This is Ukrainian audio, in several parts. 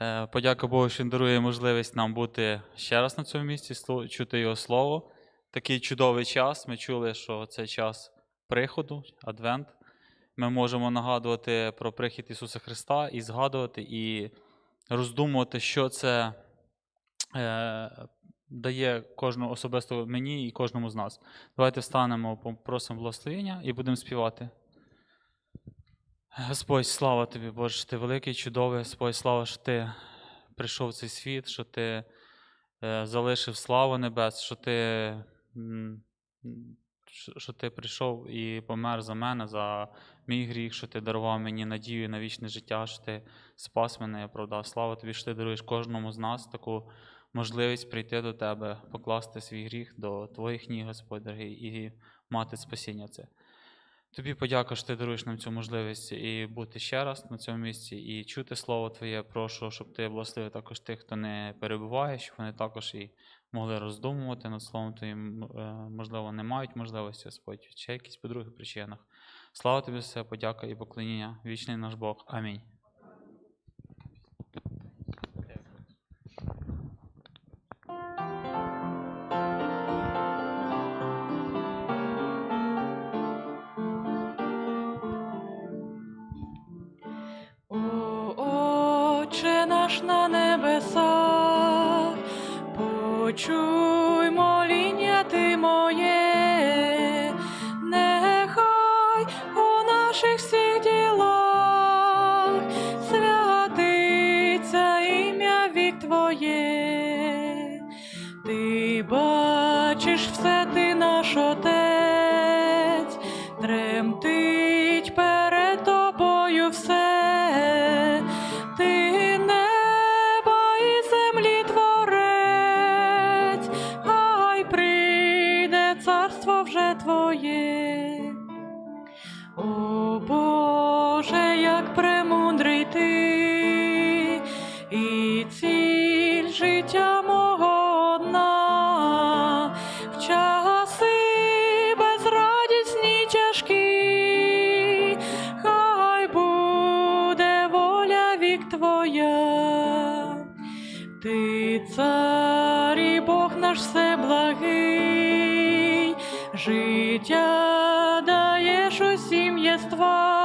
Е, Подяка Богу, що він дарує можливість нам бути ще раз на цьому місці, чути Його Слово. Такий чудовий час. Ми чули, що це час приходу, Адвент. Ми можемо нагадувати про прихід Ісуса Христа і згадувати, і роздумувати, що це е, дає кожному особисто мені і кожному з нас. Давайте встанемо, попросимо благословення і будемо співати. Господь, слава тобі, Боже, ти великий, чудовий, Господь, слава, що ти прийшов в цей світ, що ти е, залишив славу небес, що ти, що ти прийшов і помер за мене, за мій гріх, що ти дарував мені надію на вічне життя, що ти спас мене і оправдав. Слава тобі, що ти даруєш кожному з нас таку можливість прийти до тебе, покласти свій гріх до твоїх ніг, Господь дорогий, і мати спасіння це. Тобі подяка, що ти даруєш нам цю можливість і бути ще раз на цьому місці, і чути Слово Твоє. Прошу, щоб ти благословив також тих, хто не перебуває, щоб вони також і могли роздумувати над Словом Твоїм, е, можливо, не мають можливості, Господь, чи якісь по других причинах. Слава тобі все, подяка і поклоніння. Вічний наш Бог. Амінь. 住 усім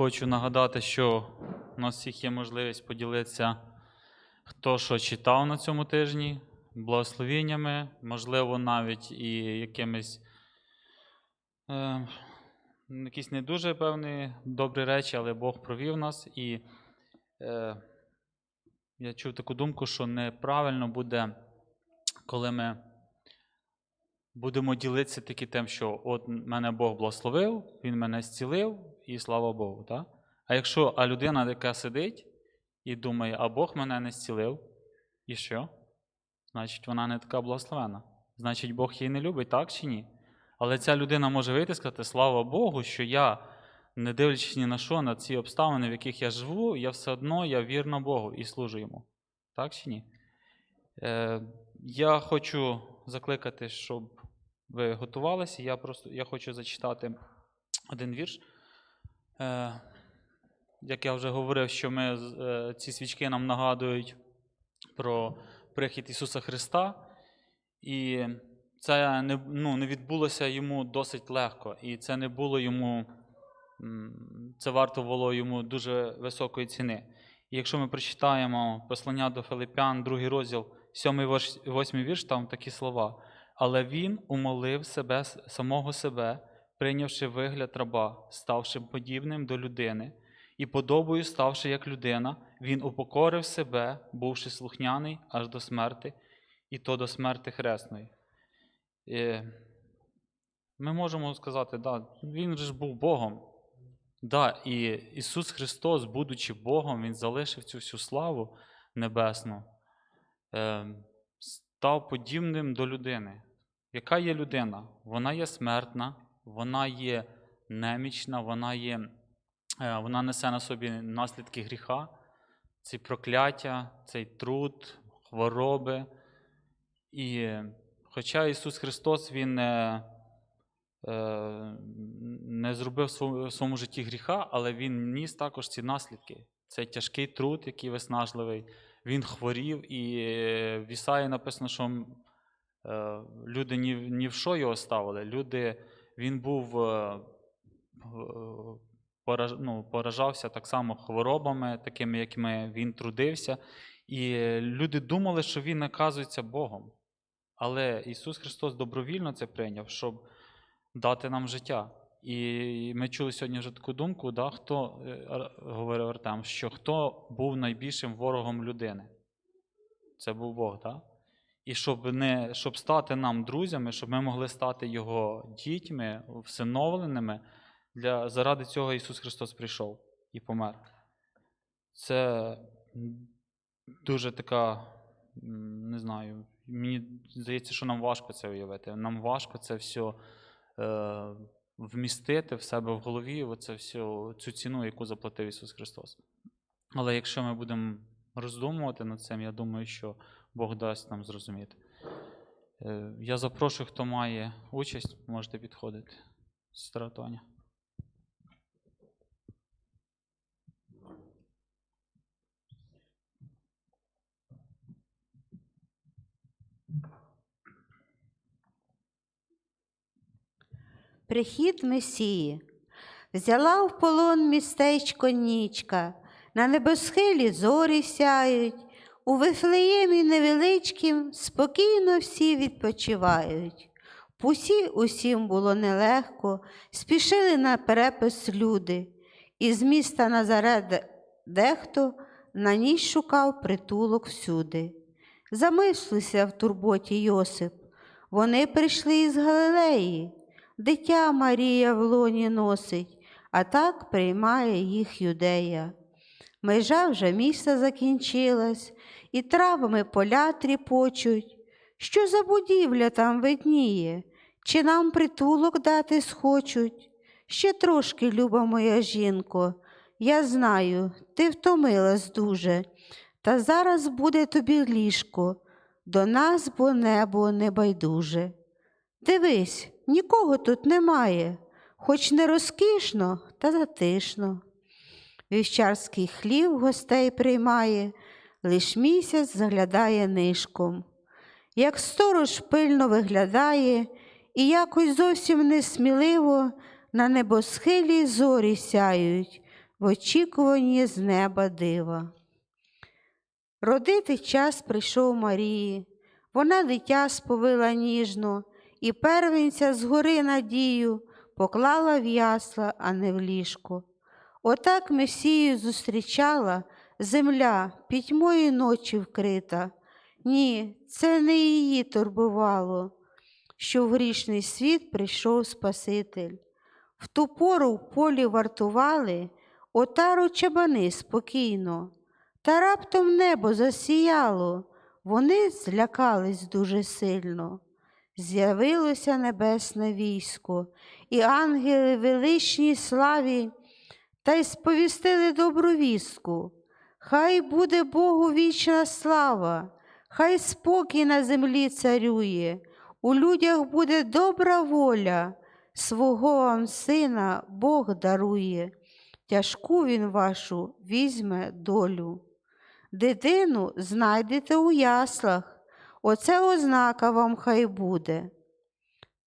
Хочу нагадати, що у нас всіх є можливість поділитися, хто що читав на цьому тижні, благословіннями, можливо, навіть і якимись е, якісь не дуже певні добрі речі, але Бог провів нас. І е, я чув таку думку, що неправильно буде, коли ми будемо ділитися тільки тим, що от мене Бог благословив, Він мене зцілив, і слава Богу. Так? А якщо а людина, яка сидить і думає, а Бог мене не зцілив, і що? Значить, вона не така благословена. Значить, Бог її не любить, так чи ні? Але ця людина може вийти і сказати, слава Богу, що я не дивлячись ні на що, на ці обставини, в яких я живу, я все одно я вірна Богу і служу йому. Так чи ні? Е, я хочу закликати, щоб ви готувалися. Я просто я хочу зачитати один вірш. Е, як я вже говорив, що ми, е, ці свічки нам нагадують про прихід Ісуса Христа. І це не, ну, не відбулося йому досить легко. І це не було йому, це варто було йому дуже високої ціни. І якщо ми прочитаємо послання до Филипян, другий розділ, 7 8 вірш, там такі слова. Але він умолив себе, самого себе, прийнявши вигляд раба, ставши подібним до людини, і подобою ставши як людина, він упокорив себе, бувши слухняний аж до смерти, і то до смерти хресної. Ми можемо сказати, да, він же ж був Богом. Да, і Ісус Христос, будучи Богом, Він залишив цю всю славу небесну, е, став подібним до людини. Яка є людина? Вона є смертна, вона є немічна, вона, є, е, вона несе на собі наслідки гріха, ці прокляття, цей труд, хвороби. І хоча Ісус Христос Він не, е, не зробив в своєму, житті гріха, але Він ніс також ці наслідки. Це тяжкий труд, який виснажливий. Він хворів, і е, в Ісаї написано, що люди ні в що його ставили. Люди, він був е, пораж, ну, поражався так само хворобами, такими, як ми, він трудився. І люди думали, що він наказується Богом. Але Ісус Христос добровільно це прийняв, щоб дати нам життя. І ми чули сьогодні вже таку думку, да, хто е, говорив Артем, що хто був найбільшим ворогом людини? Це був Бог, так? І щоб, не, щоб стати нам друзями, щоб ми могли стати Його дітьми, всиновленими, для, заради цього Ісус Христос прийшов і помер. Це дуже така, не знаю, мені здається, що нам важко це уявити. Нам важко це все е, вмістити в себе в голові, оце все, цю ціну, яку заплатив Ісус Христос. Але якщо ми будемо роздумувати над цим, я думаю, що Бог дасть нам зрозуміти. Е, Я запрошую, хто має участь, можете підходити. Сестра Тоня. Прихід Месії. Взяла в полон містечко нічка, на небосхилі зорі сяють, у Вифлеємі невеличкім спокійно всі відпочивають. Пусі усім було нелегко, спішили на перепис люди, із міста Назарет дехто на ніч шукав притулок всюди. Замислився в турботі Йосип. Вони прийшли із Галилеї. Дитя Марія в лоні носить, а так приймає їх юдея. Межа вже міста закінчилась, і травами поля тріпочуть. Що за будівля там видніє? Чи нам притулок дати схочуть? Ще трошки, люба моя жінко, я знаю, ти втомилась дуже, та зараз буде тобі ліжко, до нас бо небо не байдуже. Дивись, нікого тут немає, хоч не розкішно, та затишно. Вівчарський хлів гостей приймає, лиш місяць заглядає нишком. Як сторож пильно виглядає, і якось зовсім несміливо на небосхилі зорі сяють в очікуванні з неба дива. Родити час прийшов Марії, вона дитя сповила ніжно, і первенця згори надію поклала в ясла, а не в ліжко. Отак Месію зустрічала земля пітьмою ночі вкрита. Ні, це не її турбувало, що в грішний світ прийшов Спаситель. В ту пору в полі вартували отару чабани спокійно, та раптом небо засіяло, вони злякались дуже сильно. З'явилося небесне військо, і ангели величній славі та й сповістили добру вістку. Хай буде Богу вічна слава, хай спокій на землі царює, у людях буде добра воля, свого вам сина Бог дарує, тяжку він вашу візьме долю. Дитину знайдете у яслах, оце ознака вам хай буде.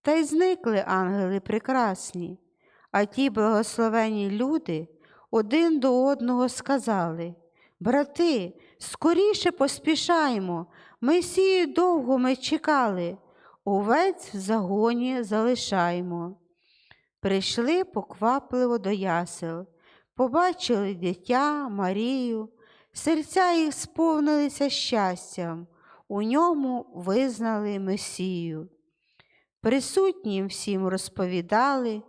Та й зникли ангели прекрасні, а ті благословені люди один до одного сказали Брати, скоріше поспішаймо, Месію довго ми чекали, овець в загоні залишаймо. Прийшли поквапливо до ясел, побачили дитя Марію, серця їх сповнилися щастям, у ньому визнали Месію. Присутнім всім розповідали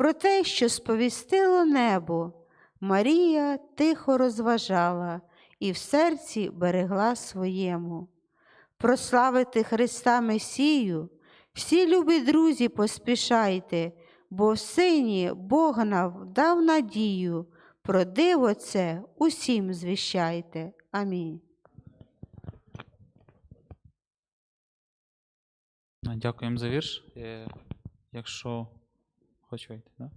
про те, що сповістило небо. Марія тихо розважала і в серці берегла своєму. Прославити Христа Месію, всі любі друзі, поспішайте, бо в сині Бог нам дав надію, про диво це усім звіщайте. Амінь. Дякуємо за вірш. Е, Якщо вийти, да?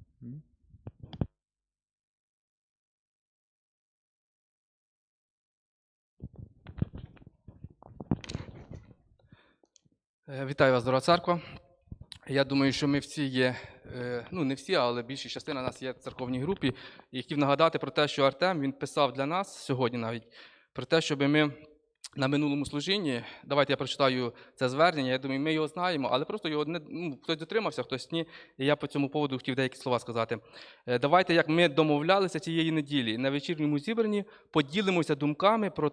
Е, Вітаю вас, дорога церква. Я думаю, що ми всі є, е, ну не всі, але більша частина нас є в церковній групі. І хотів нагадати про те, що Артем він писав для нас сьогодні навіть про те, щоб ми на минулому служінні, давайте я прочитаю це звернення. Я думаю, ми його знаємо, але просто його не ну, хтось дотримався, хтось ні. І я по цьому поводу хотів деякі слова сказати. Е, Давайте, як ми домовлялися цієї неділі, на вечірньому зібранні поділимося думками про,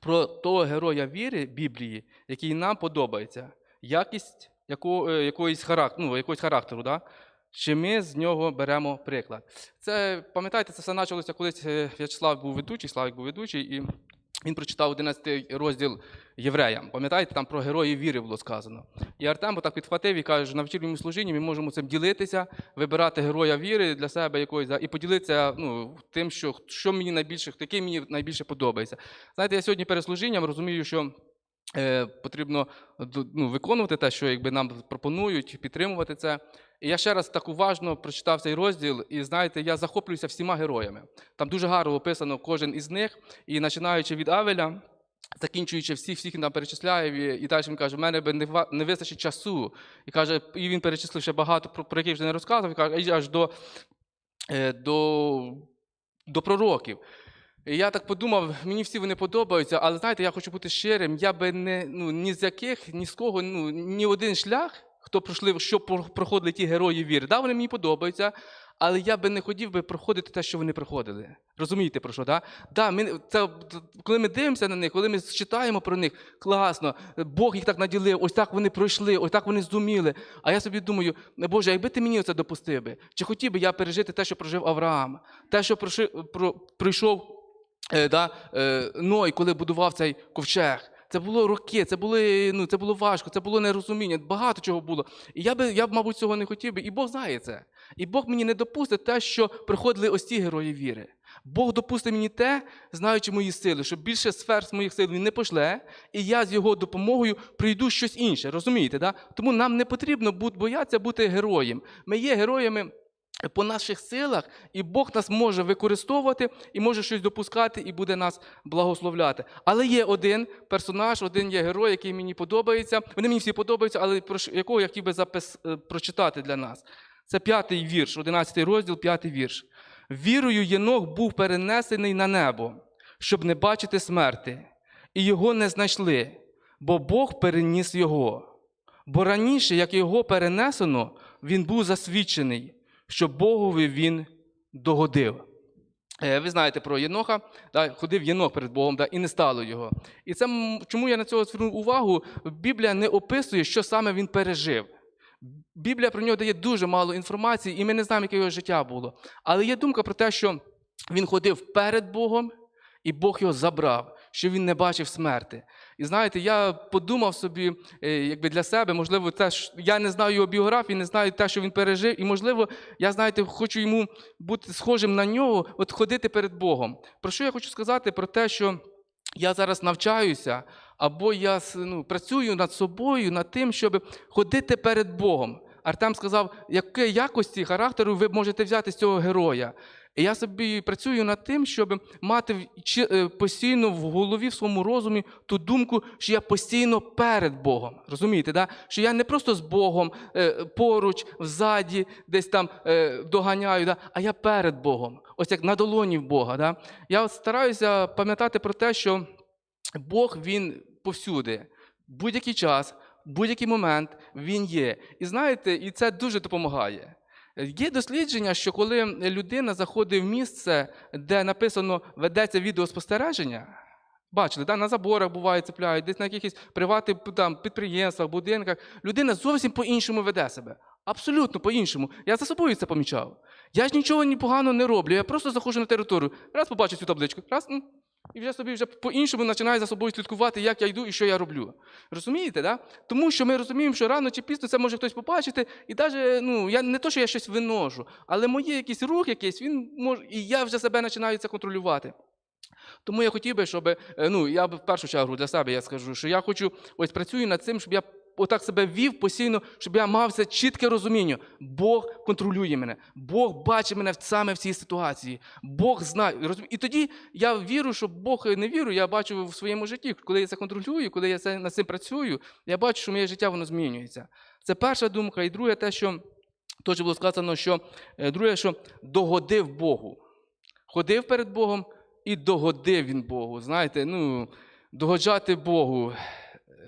про того героя віри Біблії, який нам подобається якість яко, е, якоїсь характеру, ну, якогось характеру, да? чи ми з нього беремо приклад. Це, пам'ятаєте, це все почалося, колись е, В'ячеслав був ведучий, Славик був ведучий, і він прочитав 11 розділ євреям. Пам'ятаєте, там про героїв віри було сказано. І Артем так підхватив і каже, що на вечірньому служінні ми можемо цим ділитися, вибирати героя віри для себе якоїсь, і поділитися ну, тим, що, що мені найбільше, який мені найбільше подобається. Знаєте, я сьогодні перед служінням розумію, що е, потрібно ну, виконувати те, що якби, нам пропонують, підтримувати це. І я ще раз так уважно прочитав цей розділ, і знаєте, я захоплююся всіма героями. Там дуже гарно описано кожен із них, і починаючи від Авеля, закінчуючи всіх, всіх він там перечисляє, і, і далі він каже, в мене би не, не вистачить часу. І каже, і він перечислив ще багато, про, про які вже не розказував, і каже, аж до, е, до, до пророків. І я так подумав, мені всі вони подобаються, але знаєте, я хочу бути щирим. Я би не ну, ні з яких, ні з кого, ну, ні один шлях, хто пройшли, що про- проходили ті герої віри. Да, вони мені подобаються, але я би не хотів би проходити те, що вони проходили. Розумієте про що? Да? Да, ми, це, коли ми дивимося на них, коли ми читаємо про них, класно, Бог їх так наділив, ось так вони пройшли, ось так вони зуміли. А я собі думаю, Боже, якби ти мені це допустив би, чи хотів би я пережити те, що прожив Авраам, те, що проши- про, пройшов е, да, е, Ной, коли будував цей ковчег. Це було роки, це, були, ну, це було важко, це було нерозуміння, багато чого було. І я би, я б, мабуть, цього не хотів би, і Бог знає це. І Бог мені не допустить те, що приходили ось ці герої віри. Бог допустить мені те, знаючи мої сили, що більше сфер з моїх сил він не пошле, і я з його допомогою прийду щось інше. Розумієте? Да? Тому нам не потрібно боятися бути героєм. Ми є героями по наших силах, і Бог нас може використовувати і може щось допускати, і буде нас благословляти. Але є один персонаж, один є герой, який мені подобається. Вони мені всі подобаються, але про якого я хотів би запис, е, прочитати для нас. Це п'ятий вірш, 11 розділ, п'ятий вірш. Вірою Єнох був перенесений на небо, щоб не бачити смерти, і його не знайшли, бо Бог переніс його. Бо раніше, як його перенесено, він був засвідчений, що Богові він догодив. Е, Ви знаєте про Єноха, да, ходив Єнох перед Богом, да, і не стало його. І це чому я на цього звернув увагу? Біблія не описує, що саме він пережив. Біблія про нього дає дуже мало інформації, і ми не знаємо, яке його життя було. Але є думка про те, що він ходив перед Богом, і Бог його забрав, що він не бачив смерти. І знаєте, я подумав собі, е, якби для себе, можливо, те, що я не знаю його біографії, не знаю те, що він пережив, і, можливо, я, знаєте, хочу йому бути схожим на нього, от ходити перед Богом. Про що я хочу сказати? Про те, що я зараз навчаюся, або я ну, працюю над собою, над тим, щоб ходити перед Богом. Артем сказав, які якості характеру ви можете взяти з цього героя. І я собі працюю над тим, щоб мати е, постійно в голові, в своєму розумі ту думку, що я постійно перед Богом. Розумієте, да? що я не просто з Богом е, поруч, взаді, десь там е, доганяю, да? а я перед Богом. Ось як на долоні в Бога. Да? Я от стараюся пам'ятати про те, що Бог він повсюди, будь-який час, будь-який момент він є. І знаєте, і це дуже допомагає. Є дослідження, що коли людина заходить в місце, де написано ведеться відеоспостереження, бачили, да, на заборах буває, цепляють, десь на якихось приватних там, підприємствах, будинках, людина зовсім по-іншому веде себе. Абсолютно по-іншому. Я за собою це помічав. Я ж нічого ні поганого не роблю. Я просто заходжу на територію, раз побачу цю табличку, раз, і вже собі вже по-іншому починаю за собою слідкувати, як я йду і що я роблю. Розумієте, да? Тому що ми розуміємо, що рано чи пізно це може хтось побачити, і навіть, ну, я не то, що я щось виношу, але моє якийсь рух якийсь, він може, і я вже себе починаю це контролювати. Тому я хотів би, щоб, е, ну, я в першу чергу для себе я скажу, що я хочу, ось працюю над цим, щоб я отак себе вів постійно, щоб я мав це чітке розуміння. Бог контролює мене, Бог бачить мене саме в цій ситуації. Бог знає. І тоді я вірю, що Бог не вірю, я бачу в своєму житті, коли я це контролюю, коли я це, над цим працюю, я бачу, що моє життя воно змінюється. Це перша думка. І друге, те, що теж було сказано, що е, друге, що догодив Богу. Ходив перед Богом і догодив він Богу. Знаєте, ну, догоджати Богу.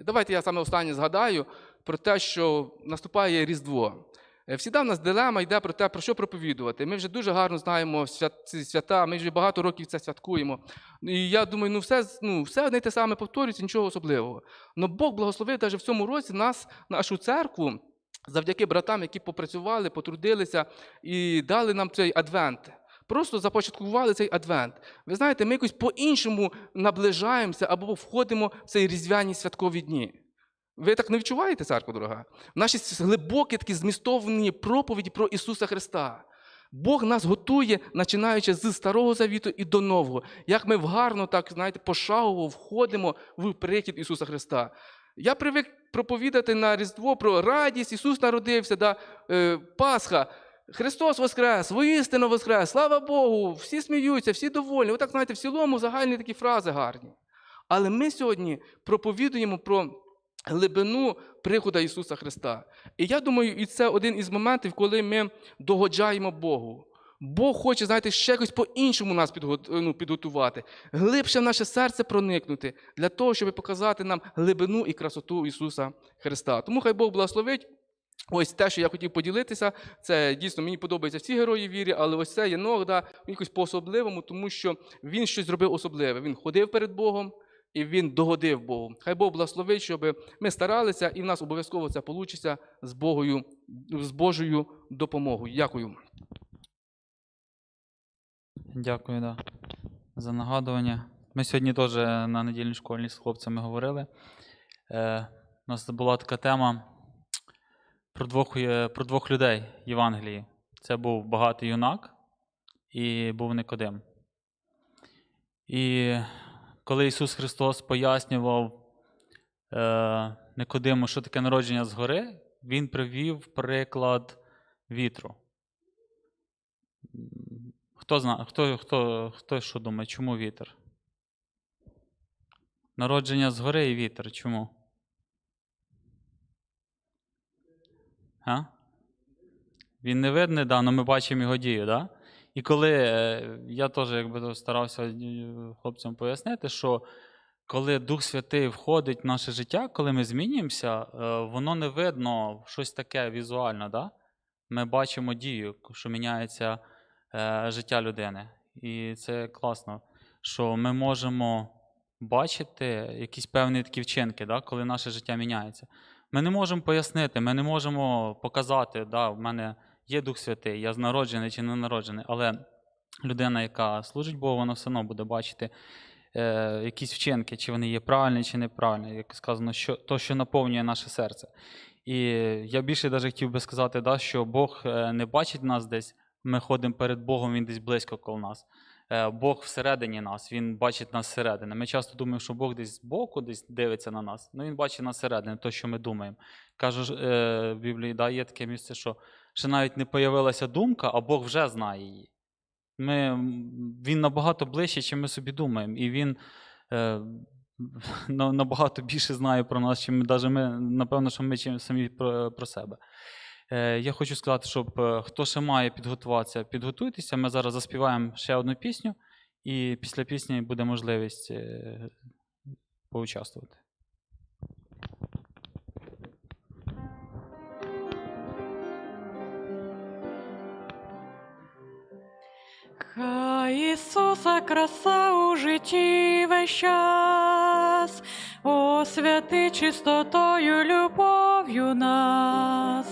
Давайте я саме останнє згадаю про те, що наступає Різдво. Е, Всіда в нас дилема йде про те, про що проповідувати. Ми вже дуже гарно знаємо ці свята, ми вже багато років це святкуємо. І я думаю, ну все, ну, все одне те саме повторюється, нічого особливого. Но Бог благословив навіть в цьому році нас, нашу церкву, завдяки братам, які попрацювали, потрудилися і дали нам цей адвент. Просто започаткували цей адвент. Ви знаєте, ми якось по-іншому наближаємося або входимо в цей різдвяні святкові дні. Ви так не відчуваєте, церква дорога? Наші глибокі такі змістовні проповіді про Ісуса Христа. Бог нас готує, починаючи з Старого Завіту і до Нового. Як ми гарно, так знаєте, пошагово входимо в прихід Ісуса Христа. Я привик проповідати на Різдво про радість, Ісус народився, да, е, Пасха. Христос Воскрес, воістину Воскрес, слава Богу, всі сміються, всі довольні. Отак, знаєте, в цілому загальні такі фрази гарні. Але ми сьогодні проповідуємо про глибину приходу Ісуса Христа. І я думаю, і це один із моментів, коли ми догоджаємо Богу. Бог хоче, знаєте, ще якось по-іншому нас ну, підготувати, глибше в наше серце проникнути для того, щоб показати нам глибину і красоту Ісуса Христа. Тому хай Бог благословить. Ось те, що я хотів поділитися, це дійсно мені подобаються всі герої вірі, але ось це Єнох, да, він якось по-особливому, тому що він щось зробив особливе. Він ходив перед Богом і він догодив Богу. Хай Бог благословить, щоб ми старалися, і в нас обов'язково це вийде з, Богою, з Божою допомогою. Дякую. Дякую, да, за нагадування. Ми сьогодні теж на недільній школі з хлопцями говорили. Е, у нас була така тема про двох, про двох людей Євангелії. Це був багатий юнак і був Никодим. І коли Ісус Христос пояснював е, Никодиму, що таке народження згори, Він привів приклад вітру. Хто знає, хто, хто, хто що думає, чому вітер? Народження згори і вітер. Чому? А? Він не видний, да, але ми бачимо його дію, да? І коли е, я теж якби старався е, хлопцям пояснити, що коли Дух Святий входить в наше життя, коли ми змінюємося, е, воно не видно щось таке візуально, да? Ми бачимо дію, що міняється життя людини. І це класно, що ми можемо бачити якісь певні такі вчинки, да, коли наше життя міняється. Ми не можемо пояснити, ми не можемо показати, да, в мене є Дух Святий, я народжений чи не народжений, але людина, яка служить Богу, вона все одно буде бачити е, якісь вчинки, чи вони є правильні, чи неправильні. Як сказано, що, то, що наповнює наше серце. І я більше навіть хотів би сказати, да, що Бог е, не бачить нас десь, ми ходимо перед Богом, Він десь близько коло нас. Е, Бог всередині нас, Він бачить нас зсередини. Ми часто думаємо, що Бог десь збоку, десь дивиться на нас. Ну Він бачить нас зсередини, то, що ми думаємо. Кажу е, в Біблії, да, є таке місце, що ще навіть не появилася думка, а Бог вже знає її. Ми, він набагато ближче, чим ми собі думаємо. І він е, набагато більше знає про нас, чим навіть ми, напевно, що ми чим самі про, про себе. Е, я хочу сказати, щоб е, хто ще має підготуватися, підготуйтеся. Ми зараз заспіваємо ще одну пісню, і після пісні буде можливість е, поучаствувати. Хай Ісуса краса у житті весь час, освяти чистотою, любов'ю нас,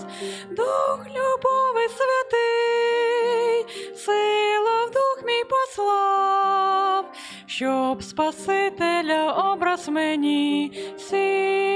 Дух любови святий, сила в дух мій послав, щоб Спасителя образ мені сів.